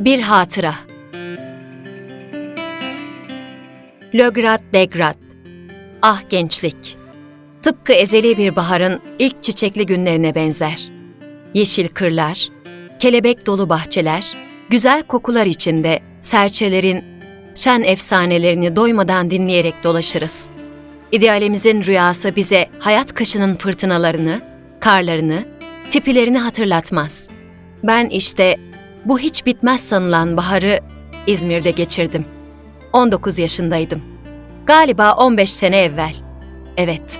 Bir hatıra. Lögrad Degrad. Ah gençlik. Tıpkı ezeli bir baharın ilk çiçekli günlerine benzer. Yeşil kırlar, kelebek dolu bahçeler, güzel kokular içinde serçelerin şen efsanelerini doymadan dinleyerek dolaşırız. İdealimizin rüyası bize hayat kışının fırtınalarını, karlarını, tipilerini hatırlatmaz. Ben işte bu hiç bitmez sanılan baharı İzmir'de geçirdim. 19 yaşındaydım. Galiba 15 sene evvel. Evet,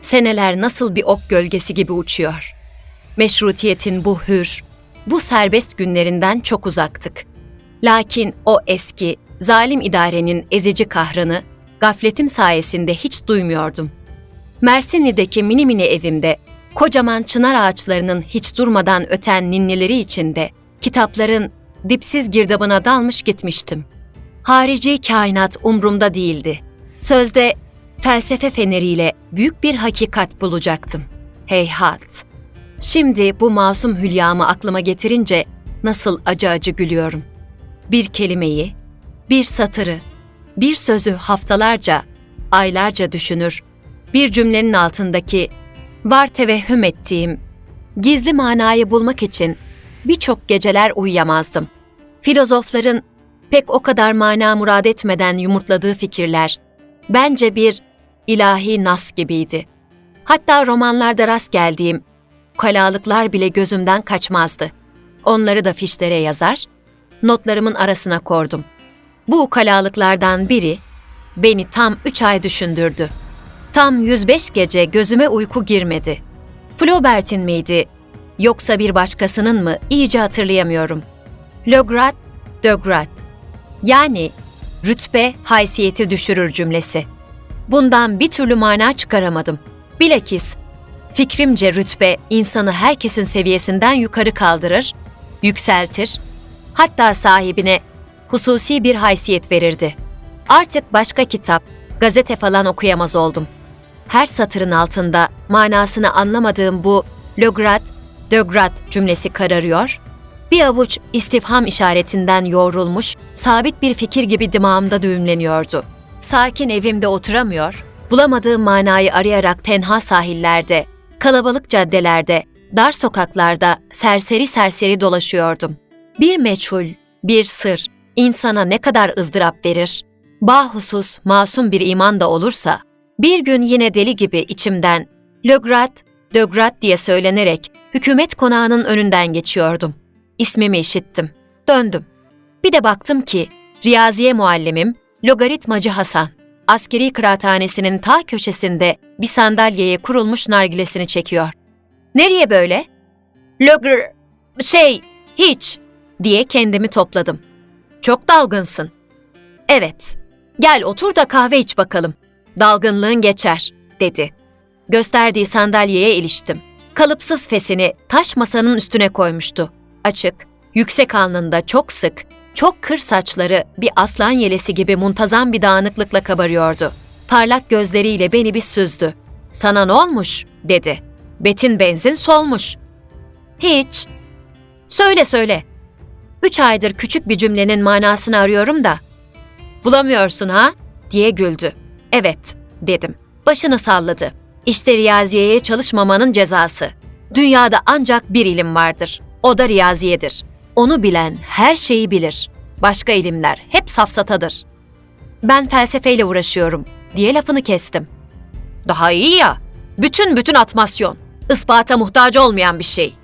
seneler nasıl bir ok gölgesi gibi uçuyor. Meşrutiyetin bu hür, bu serbest günlerinden çok uzaktık. Lakin o eski, zalim idarenin ezici kahrını gafletim sayesinde hiç duymuyordum. Mersinli'deki mini mini evimde kocaman çınar ağaçlarının hiç durmadan öten ninnileri içinde kitapların dipsiz girdabına dalmış gitmiştim. Harici kainat umrumda değildi. Sözde felsefe feneriyle büyük bir hakikat bulacaktım. Heyhat. Şimdi bu masum hülyamı aklıma getirince nasıl acı acı gülüyorum. Bir kelimeyi, bir satırı, bir sözü haftalarca, aylarca düşünür, bir cümlenin altındaki var tevehhüm ettiğim gizli manayı bulmak için birçok geceler uyuyamazdım. Filozofların pek o kadar mana murad etmeden yumurtladığı fikirler bence bir ilahi nas gibiydi. Hatta romanlarda rast geldiğim kalalıklar bile gözümden kaçmazdı. Onları da fişlere yazar, notlarımın arasına kordum. Bu ukalalıklardan biri beni tam üç ay düşündürdü. Tam 105 gece gözüme uyku girmedi. Flaubert'in miydi yoksa bir başkasının mı iyice hatırlayamıyorum. Lograd, Dögrad. Yani rütbe haysiyeti düşürür cümlesi. Bundan bir türlü mana çıkaramadım. Bilakis fikrimce rütbe insanı herkesin seviyesinden yukarı kaldırır, yükseltir, hatta sahibine hususi bir haysiyet verirdi. Artık başka kitap, gazete falan okuyamaz oldum. Her satırın altında manasını anlamadığım bu lograd, dögrad cümlesi kararıyor, bir avuç istifham işaretinden yoğrulmuş, sabit bir fikir gibi dimağımda düğümleniyordu. Sakin evimde oturamıyor, bulamadığım manayı arayarak tenha sahillerde, kalabalık caddelerde, dar sokaklarda serseri serseri dolaşıyordum. Bir meçhul, bir sır, insana ne kadar ızdırap verir. Bahusus masum bir iman da olursa, bir gün yine deli gibi içimden Lögrad, Dögrad diye söylenerek hükümet konağının önünden geçiyordum. İsmimi işittim. Döndüm. Bir de baktım ki Riyaziye muallimim logaritmacı Hasan askeri kıraathanesinin ta köşesinde bir sandalyeye kurulmuş nargilesini çekiyor. Nereye böyle? Logr... şey, hiç diye kendimi topladım. Çok dalgınsın. Evet, gel otur da kahve iç bakalım. Dalgınlığın geçer, dedi. Gösterdiği sandalyeye iliştim. Kalıpsız fesini taş masanın üstüne koymuştu. Açık, yüksek alnında çok sık, çok kır saçları bir aslan yelesi gibi muntazam bir dağınıklıkla kabarıyordu. Parlak gözleriyle beni bir süzdü. Sana ne olmuş? dedi. Betin benzin solmuş. Hiç. Söyle söyle. Üç aydır küçük bir cümlenin manasını arıyorum da. Bulamıyorsun ha? diye güldü. Evet, dedim. Başını salladı. İşte riyaziyeye çalışmamanın cezası. Dünyada ancak bir ilim vardır. O da riyaziyedir. Onu bilen her şeyi bilir. Başka ilimler hep safsatadır. Ben felsefeyle uğraşıyorum diye lafını kestim. Daha iyi ya. Bütün bütün atmasyon. Ispata muhtaç olmayan bir şey.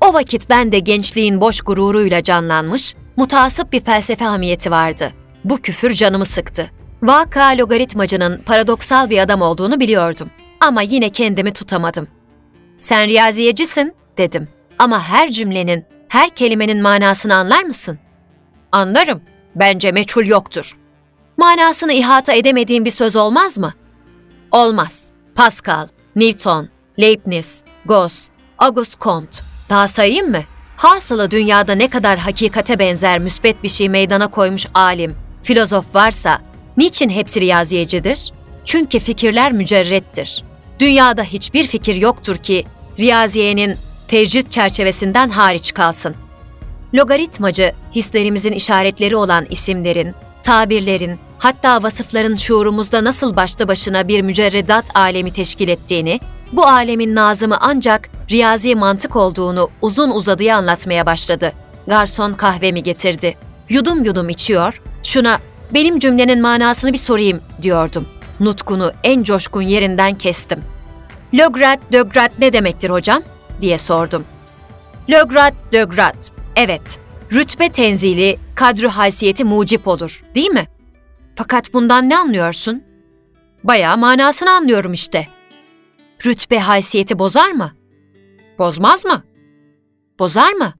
O vakit ben de gençliğin boş gururuyla canlanmış, mutasip bir felsefe hamiyeti vardı. Bu küfür canımı sıktı. Vaka logaritmacının paradoksal bir adam olduğunu biliyordum. Ama yine kendimi tutamadım. Sen riyaziyecisin, dedim. Ama her cümlenin, her kelimenin manasını anlar mısın? Anlarım. Bence meçhul yoktur. Manasını ihata edemediğim bir söz olmaz mı? Olmaz. Pascal, Newton, Leibniz, Gauss, Auguste Comte. Daha sayayım mı? Hasılı dünyada ne kadar hakikate benzer müsbet bir şey meydana koymuş alim, filozof varsa niçin hepsi riyaziyecidir? Çünkü fikirler mücerrettir. Dünyada hiçbir fikir yoktur ki riyaziyenin tecrit çerçevesinden hariç kalsın. Logaritmacı, hislerimizin işaretleri olan isimlerin, tabirlerin, hatta vasıfların şuurumuzda nasıl başlı başına bir mücerredat alemi teşkil ettiğini, bu alemin nazımı ancak riyazi mantık olduğunu uzun uzadıya anlatmaya başladı. Garson kahvemi getirdi. Yudum yudum içiyor, şuna benim cümlenin manasını bir sorayım diyordum. Nutkunu en coşkun yerinden kestim. Lograt, dögrat ne demektir hocam? diye sordum. Lograt, dögrat. Evet, rütbe tenzili, kadru haysiyeti mucip olur, değil mi? Fakat bundan ne anlıyorsun? Bayağı manasını anlıyorum işte. Rütbe haysiyeti bozar mı? Bozmaz mı? Bozar mı?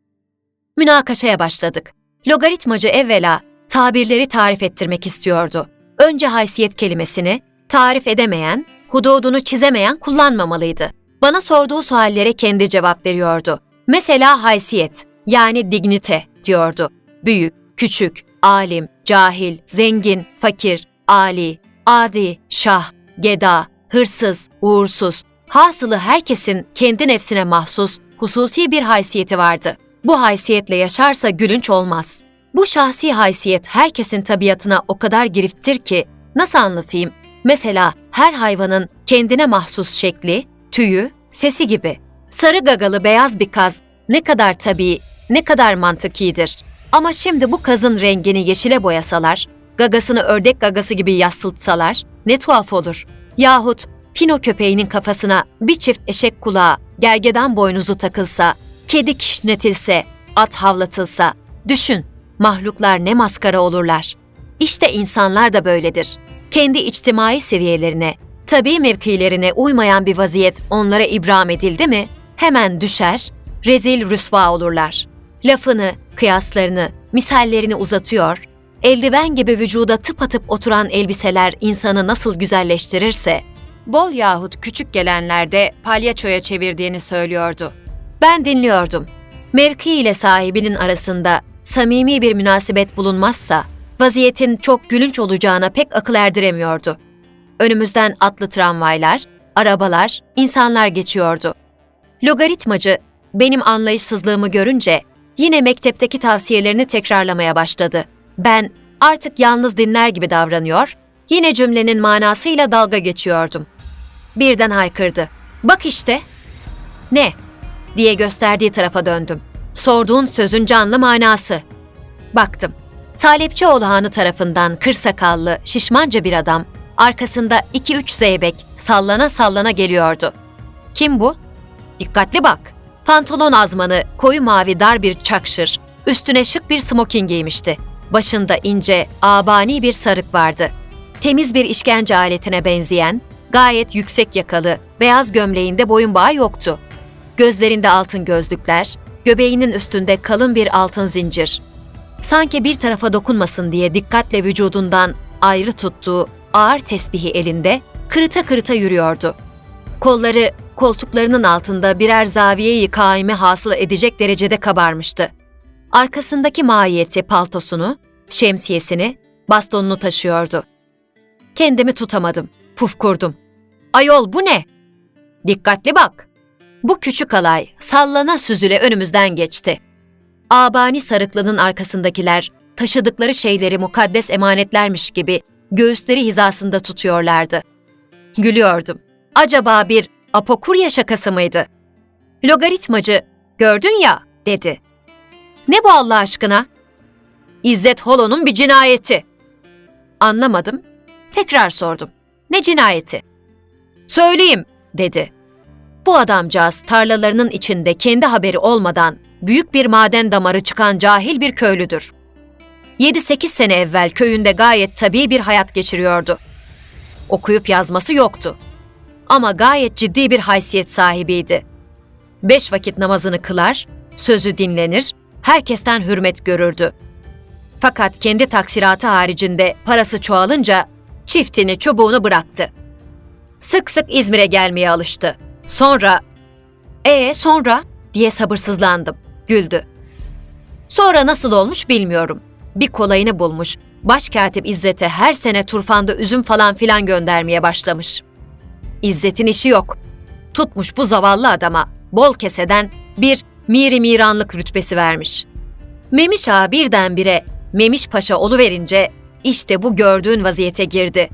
Münakaşaya başladık. Logaritmacı evvela tabirleri tarif ettirmek istiyordu. Önce haysiyet kelimesini tarif edemeyen, hududunu çizemeyen kullanmamalıydı. Bana sorduğu suallere kendi cevap veriyordu. Mesela haysiyet, yani dignite diyordu. Büyük, küçük, alim, cahil, zengin, fakir, ali, adi, şah, geda, hırsız, uğursuz, hasılı herkesin kendi nefsine mahsus, hususi bir haysiyeti vardı. Bu haysiyetle yaşarsa gülünç olmaz. Bu şahsi haysiyet herkesin tabiatına o kadar girifttir ki, nasıl anlatayım? Mesela her hayvanın kendine mahsus şekli, tüyü, sesi gibi. Sarı gagalı beyaz bir kaz ne kadar tabii, ne kadar mantıkidir. Ama şimdi bu kazın rengini yeşile boyasalar, gagasını ördek gagası gibi yassıltsalar ne tuhaf olur. Yahut Pino köpeğinin kafasına bir çift eşek kulağı, gergedan boynuzu takılsa, kedi kişnetilse, at havlatılsa, düşün, mahluklar ne maskara olurlar. İşte insanlar da böyledir. Kendi içtimai seviyelerine, tabii mevkilerine uymayan bir vaziyet onlara ibram edildi mi, hemen düşer, rezil rüsva olurlar. Lafını, kıyaslarını, misallerini uzatıyor, eldiven gibi vücuda tıpatıp oturan elbiseler insanı nasıl güzelleştirirse, bol yahut küçük gelenlerde palyaçoya çevirdiğini söylüyordu. Ben dinliyordum. Mevki ile sahibinin arasında samimi bir münasebet bulunmazsa, vaziyetin çok gülünç olacağına pek akıl erdiremiyordu. Önümüzden atlı tramvaylar, arabalar, insanlar geçiyordu. Logaritmacı benim anlayışsızlığımı görünce yine mektepteki tavsiyelerini tekrarlamaya başladı. Ben artık yalnız dinler gibi davranıyor, yine cümlenin manasıyla dalga geçiyordum. Birden haykırdı. Bak işte. Ne? diye gösterdiği tarafa döndüm. Sorduğun sözün canlı manası. Baktım. Salepçioğlu Hanı tarafından kır sakallı, şişmanca bir adam, arkasında iki üç zeybek sallana sallana geliyordu. Kim bu? Dikkatli bak. Pantolon azmanı, koyu mavi dar bir çakşır, üstüne şık bir smoking giymişti. Başında ince, abani bir sarık vardı. Temiz bir işkence aletine benzeyen, gayet yüksek yakalı, beyaz gömleğinde boyun bağı yoktu. Gözlerinde altın gözlükler, göbeğinin üstünde kalın bir altın zincir. Sanki bir tarafa dokunmasın diye dikkatle vücudundan ayrı tuttuğu ağır tesbihi elinde kırıta kırıta yürüyordu. Kolları koltuklarının altında birer zaviyeyi kaime hasıl edecek derecede kabarmıştı. Arkasındaki mahiyeti paltosunu, şemsiyesini, bastonunu taşıyordu. Kendimi tutamadım, pufkurdum. Ayol bu ne? Dikkatli bak. Bu küçük alay sallana süzüle önümüzden geçti. Abani sarıklının arkasındakiler taşıdıkları şeyleri mukaddes emanetlermiş gibi göğüsleri hizasında tutuyorlardı. Gülüyordum. Acaba bir apokurya şakası mıydı? Logaritmacı, gördün ya, dedi. Ne bu Allah aşkına? İzzet Holo'nun bir cinayeti. Anlamadım. Tekrar sordum. Ne cinayeti? Söyleyeyim, dedi. Bu adamcağız tarlalarının içinde kendi haberi olmadan büyük bir maden damarı çıkan cahil bir köylüdür. 7-8 sene evvel köyünde gayet tabii bir hayat geçiriyordu. Okuyup yazması yoktu. Ama gayet ciddi bir haysiyet sahibiydi. Beş vakit namazını kılar, sözü dinlenir, herkesten hürmet görürdü. Fakat kendi taksiratı haricinde parası çoğalınca çiftini çubuğunu bıraktı. Sık sık İzmir'e gelmeye alıştı. Sonra, ee sonra diye sabırsızlandım. Güldü. Sonra nasıl olmuş bilmiyorum. Bir kolayını bulmuş. Başkatip İzzet'e her sene turfanda üzüm falan filan göndermeye başlamış. İzzet'in işi yok. Tutmuş bu zavallı adama bol keseden bir miri miranlık rütbesi vermiş. Memiş Ağa birdenbire Memiş Paşa oluverince işte bu gördüğün vaziyete girdi.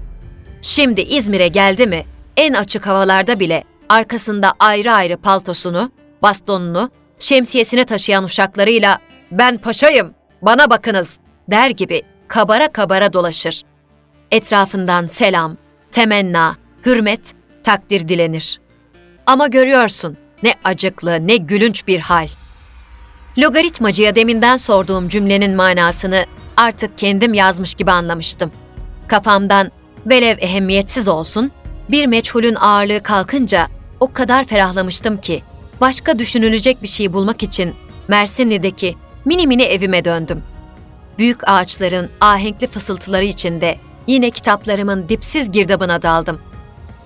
Şimdi İzmir'e geldi mi en açık havalarda bile arkasında ayrı ayrı paltosunu, bastonunu, şemsiyesini taşıyan uşaklarıyla ben paşayım, bana bakınız der gibi kabara kabara dolaşır. Etrafından selam, temenna, hürmet, takdir dilenir. Ama görüyorsun ne acıklı ne gülünç bir hal. Logaritmacıya deminden sorduğum cümlenin manasını artık kendim yazmış gibi anlamıştım. Kafamdan velev ehemmiyetsiz olsun, bir meçhulün ağırlığı kalkınca o kadar ferahlamıştım ki başka düşünülecek bir şey bulmak için Mersinli'deki mini mini evime döndüm. Büyük ağaçların ahenkli fısıltıları içinde yine kitaplarımın dipsiz girdabına daldım.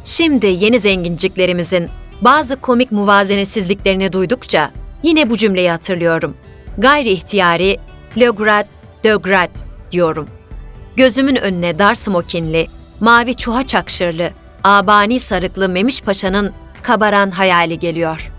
Şimdi yeni zenginciklerimizin bazı komik muvazenesizliklerini duydukça yine bu cümleyi hatırlıyorum. Gayri ihtiyari Le Grat, de Grat diyorum. Gözümün önüne dar smokinli, mavi çuha çakşırlı, abani sarıklı Memiş Paşa'nın kabaran hayali geliyor.